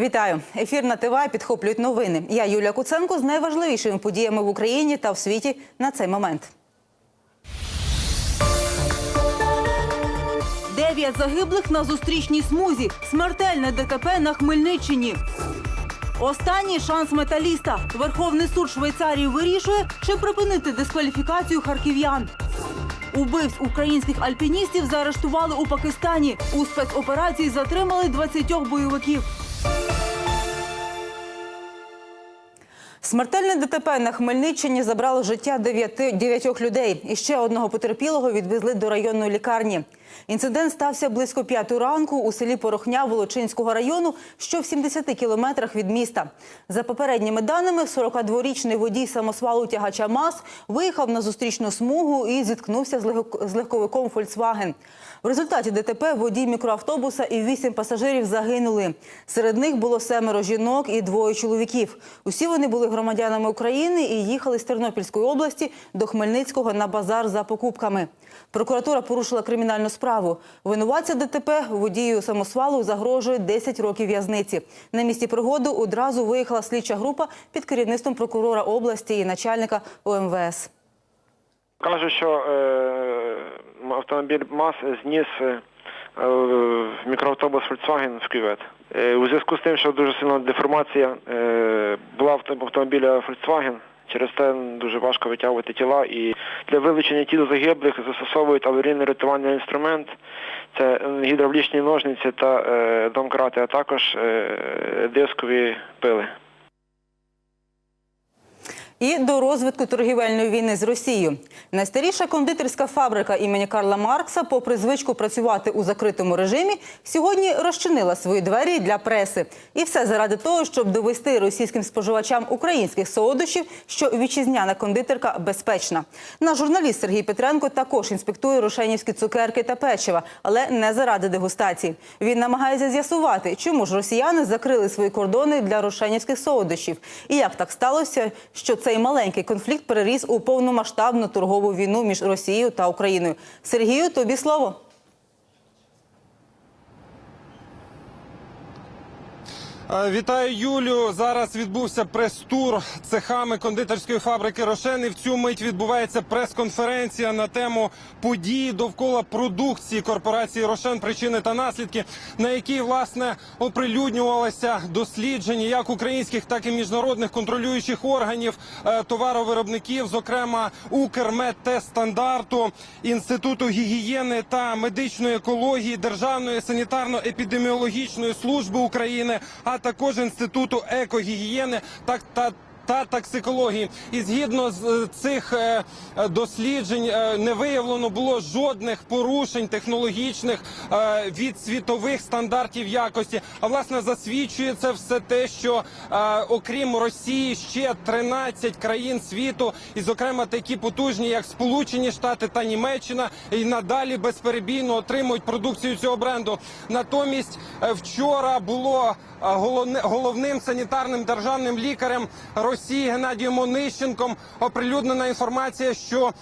Вітаю! Ефір на ТВ підхоплюють новини. Я Юлія Куценко з найважливішими подіями в Україні та в світі на цей момент. Дев'ять загиблих на зустрічній смузі. Смертельне ДТП на Хмельниччині. Останній шанс металіста. Верховний суд Швейцарії вирішує, чи припинити дискваліфікацію харків'ян. Убивць українських альпіністів заарештували у Пакистані. У спецоперації затримали 20 бойовиків. Смертельне ДТП на Хмельниччині забрало життя дев'ятьох людей. І ще одного потерпілого відвезли до районної лікарні. Інцидент стався близько п'ятої ранку у селі Порохня Волочинського району, що в 70 кілометрах від міста. За попередніми даними, 42-річний водій самосвалу тягача МАЗ виїхав на зустрічну смугу і зіткнувся з легковиком «Фольксваген». В результаті ДТП водій мікроавтобуса і вісім пасажирів загинули. Серед них було семеро жінок і двоє чоловіків. Усі вони були громадянами України і їхали з Тернопільської області до Хмельницького на базар за покупками. Прокуратура порушила кримінальну справу. Винуватця ДТП водію самосвалу загрожує 10 років в'язниці. На місці пригоди одразу виїхала слідча група під керівництвом прокурора області і начальника ОМВС. Кажуть, що е, автомобіль МАЗ зніс е, в мікроавтобус Volkswagen в кювет. Е, у зв'язку з тим, що дуже сильна деформація е, була в авто- автомобіля Volkswagen, через те дуже важко витягувати тіла. І для вилучення тіл загиблих застосовують аварійний рятувальний інструмент. Це е, гідравлічні ножниці та е, домкрати, а також е, дискові пили. І до розвитку торгівельної війни з Росією. Найстаріша кондитерська фабрика імені Карла Маркса, попри звичку працювати у закритому режимі, сьогодні розчинила свої двері для преси. І все заради того, щоб довести російським споживачам українських солодощів, що вітчизняна кондитерка безпечна. Наш журналіст Сергій Петренко також інспектує рошенівські цукерки та печива, але не заради дегустації. Він намагається з'ясувати, чому ж росіяни закрили свої кордони для рошенівських солодощів, і як так сталося, що цей маленький конфлікт переріс у повномасштабну торгову війну між Росією та Україною. Сергію, тобі слово. Вітаю Юлю. Зараз відбувся прес-тур цехами кондитерської фабрики Рошен. І в цю мить відбувається прес-конференція на тему події довкола продукції корпорації Рошен, причини та наслідки, на якій власне оприлюднювалося дослідження як українських, так і міжнародних контролюючих органів е, товаровиробників, зокрема Укрмедтестандарту, інституту гігієни та медичної екології, Державної санітарно-епідеміологічної служби України, а також інституту екогігієни так та. Та токсикології, і згідно з е, цих е, е, досліджень не виявлено було жодних порушень технологічних від світових стандартів якості. А власне засвідчує це все те, що окрім Росії ще 13 країн світу, і зокрема такі потужні, як Сполучені Штати та Німеччина, і надалі безперебійно отримують продукцію цього бренду. Натомість вчора було головним санітарним державним лікарем Росії Геннадієм Онищенком оприлюднена інформація, що е,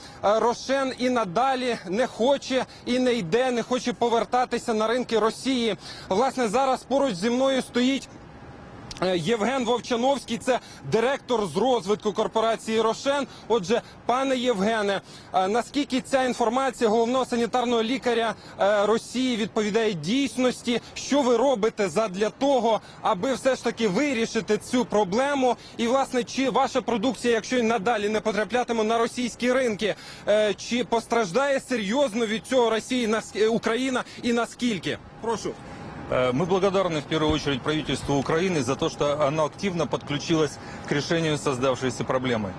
Рошен і надалі не хоче і не йде, не хоче повертатися на ринки Росії. Власне, зараз поруч зі мною стоїть. Е, Євген Вовчановський, це директор з розвитку корпорації Рошен. Отже, пане Євгене, е, наскільки ця інформація головного санітарного лікаря е, Росії відповідає дійсності? Що ви робите задля того, аби все ж таки вирішити цю проблему? І власне, чи ваша продукція, якщо й надалі не потраплятиме на російські ринки, чи постраждає серйозно від цього Росії Україна і наскільки? Прошу. Э, Мы благодарны в первую очередь правительству Украины за то, что оно активно подключилось к решению создавшейся проблемы.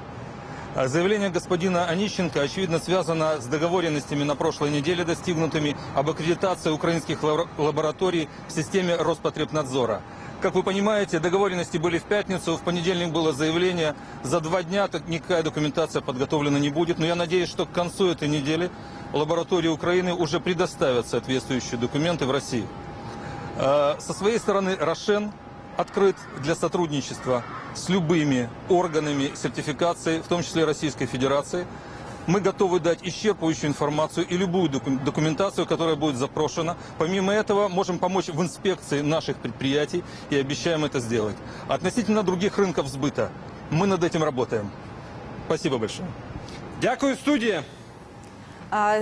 А Заявление господина Онищенко, очевидно, связано с договоренностями на прошлой неделе достигнутыми об аккредитации украинских лабора- лабораторий в системе Роспотребнадзора. Как вы понимаете, договоренности были в пятницу, в понедельник было заявление. За два дня никакая документация подготовлена не будет. Но я надеюсь, что к концу этой недели лаборатории Украины уже предоставят соответствующие документы в Россию. Э, Со своей стороны Рошен открыт для сотрудничества с любыми органами сертификации, в том числе Российской Федерации. Мы готовы дать исчерпывающую информацию и любую доку- документацию, которая будет запрошена. Помимо этого, можем помочь в инспекции наших предприятий и обещаем это сделать. Относительно других рынков сбыта, мы над этим работаем. Спасибо большое. Дякую, студія.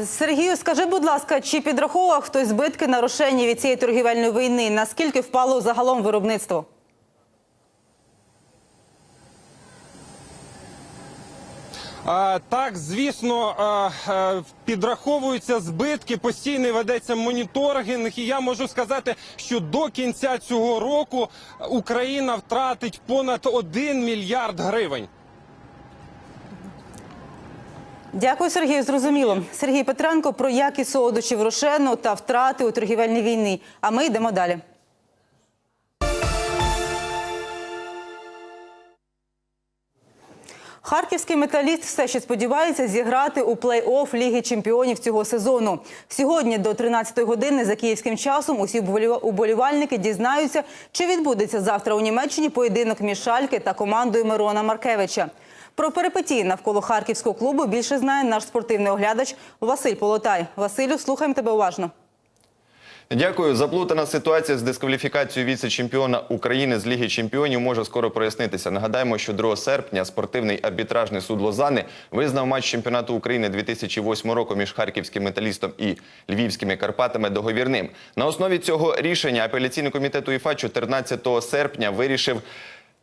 Сергію, скажи, будь ласка, чи підраховував хтось збитки на Рошені від цієї торгівельної війни? Наскільки впало загалом виробництво? Так, звісно, підраховуються збитки, постійно ведеться моніторинг. І я можу сказати, що до кінця цього року Україна втратить понад 1 мільярд гривень. Дякую, Сергію. Зрозуміло. Сергій Петренко про якість солодощів Рошену та втрати у торгівельній війні. А ми йдемо далі. Харківський металіст все ще сподівається зіграти у плей-офф Ліги чемпіонів цього сезону. Сьогодні до 13-ї години за київським часом усі уболівальники дізнаються, чи відбудеться завтра у Німеччині поєдинок між Шальки та командою Мирона Маркевича. Про перипетії навколо харківського клубу більше знає наш спортивний оглядач Василь Полотай. Василю, слухаємо тебе уважно. Дякую. Заплутана ситуація з дискваліфікацією віце-чемпіона України з Ліги Чемпіонів може скоро прояснитися. Нагадаємо, що 2 серпня спортивний арбітражний суд Лозани визнав матч чемпіонату України 2008 року між харківським металістом і львівськими Карпатами договірним. На основі цього рішення апеляційний комітет УЄФА 14 серпня вирішив.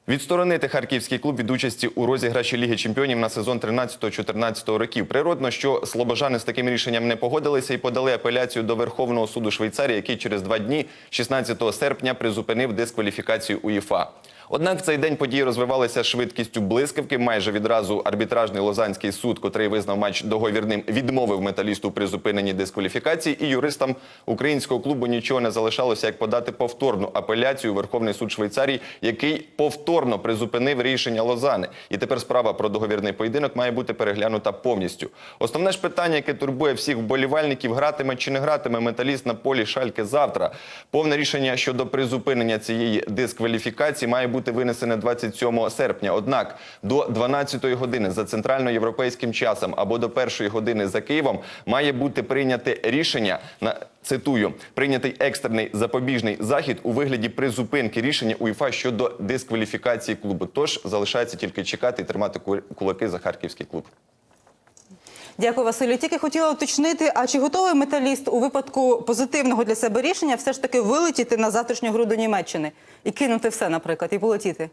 Відсторонити харківський клуб від участі у розіграші Ліги Чемпіонів на сезон 13-14 років. Природно, що слобожани з таким рішенням не погодилися і подали апеляцію до Верховного суду Швейцарії, який через два дні, 16 серпня, призупинив дискваліфікацію УЄФА. Однак в цей день події розвивалися швидкістю блискавки. Майже відразу арбітражний лозанський суд, котрий визнав матч договірним, відмовив металісту у призупиненні дискваліфікації, і юристам українського клубу нічого не залишалося, як подати повторну апеляцію Верховний суд Швейцарії, який повторно призупинив рішення Лозани. І тепер справа про договірний поєдинок має бути переглянута повністю. Основне ж питання, яке турбує всіх вболівальників, гратиме чи не гратиме металіст на полі Шальки завтра. Повне рішення щодо призупинення цієї дискваліфікації має бути винесене 27 серпня. Однак до 12 години за центральноєвропейським часом або до 1 години за Києвом має бути прийняте рішення на цитую прийнятий екстрений запобіжний захід у вигляді призупинки рішення УЄФА щодо дискваліфікації клубу. Тож залишається тільки чекати і тримати ку- кулаки за харківський клуб. Дякую, Василю. Тільки хотіла уточнити, а чи готовий металіст у випадку позитивного для себе рішення все ж таки вилетіти на завтрашню гру до Німеччини і кинути все, наприклад, і полетіти?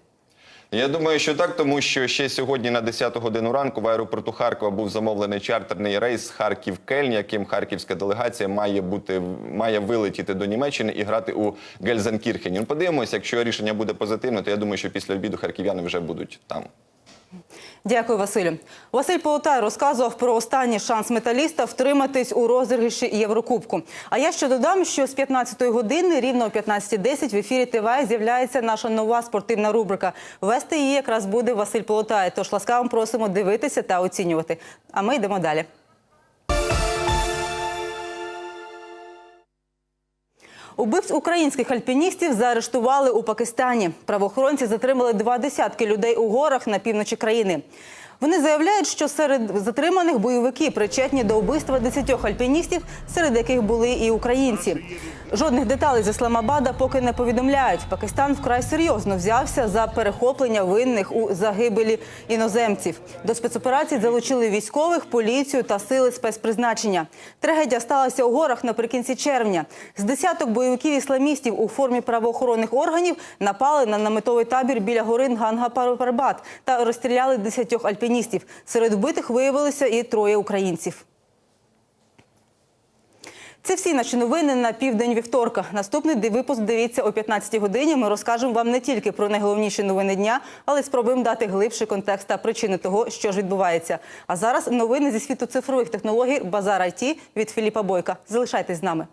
Я думаю, що так, тому що ще сьогодні на 10 годину ранку в аеропорту Харкова був замовлений чартерний рейс Харків Кельн, яким харківська делегація має бути має вилетіти до Німеччини і грати у Гельзенкірхені. Ну, подивимося, якщо рішення буде позитивне, то я думаю, що після обіду харків'яни вже будуть там. Дякую, Василю. Василь Полотай розказував про останній шанс металіста втриматись у розіграші Єврокубку. А я ще додам, що з 15-ї години, рівно о 15.10 в ефірі ТВ з'являється наша нова спортивна рубрика. Вести її якраз буде Василь Полотай. Тож ласкаво просимо дивитися та оцінювати. А ми йдемо далі. Убивць українських альпіністів заарештували у Пакистані. Правоохоронці затримали два десятки людей у горах на півночі країни. Вони заявляють, що серед затриманих бойовики причетні до вбивства 10 альпіністів, серед яких були і українці. Жодних деталей з Ісламабада поки не повідомляють. Пакистан вкрай серйозно взявся за перехоплення винних у загибелі іноземців. До спецоперації залучили військових, поліцію та сили спецпризначення. Трагедія сталася у горах наприкінці червня. З десяток бойовиків ісламістів у формі правоохоронних органів напали на наметовий табір біля гори Нганга-Парбат та розстріляли десятьох альпіністів. Серед вбитих виявилися і троє українців. Це всі наші новини на південь вівторка. Наступний випуск дивіться о 15-й годині. Ми розкажемо вам не тільки про найголовніші новини дня, але й спробуємо дати глибший контекст та причини того, що ж відбувається. А зараз новини зі світу цифрових технологій Базар IT від Філіпа Бойка. Залишайтесь з нами.